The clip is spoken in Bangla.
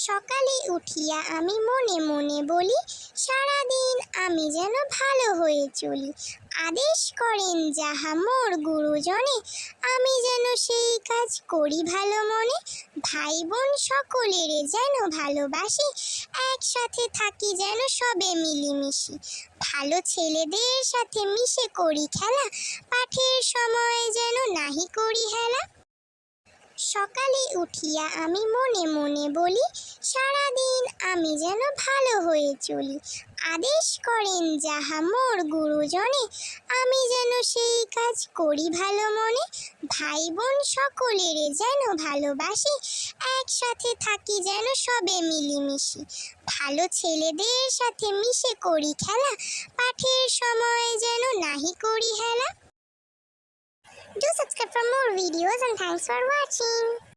সকালে উঠিয়া আমি মনে মনে বলি সারাদিন আমি যেন ভালো হয়ে চলি আদেশ করেন যাহা মোর গুরুজনে আমি যেন সেই কাজ করি ভালো মনে ভাই বোন সকলের যেন ভালোবাসি একসাথে থাকি যেন সবে মিলিমিশি ভালো ছেলেদের সাথে মিশে করি খেলা পাঠের সময় যেন নাহি করি হেলা সকালে উঠিয়া আমি মনে মনে বলি, সারাদিন আমি যেন ভালো হয়ে চলি। আদেশ করেন যাহা মোর গুরুজনে, আমি যেন সেই কাজ করি ভালো মনে। ভাই বোন সকলের যেন ভালোবাসি, একসাথে থাকি যেন সবে মিলিমিশি। ভালো ছেলেদের সাথে মিশে করি খেলা, পাঠের সময় যেন নাহি করি হেলা। Do subscribe for more videos and thanks for watching.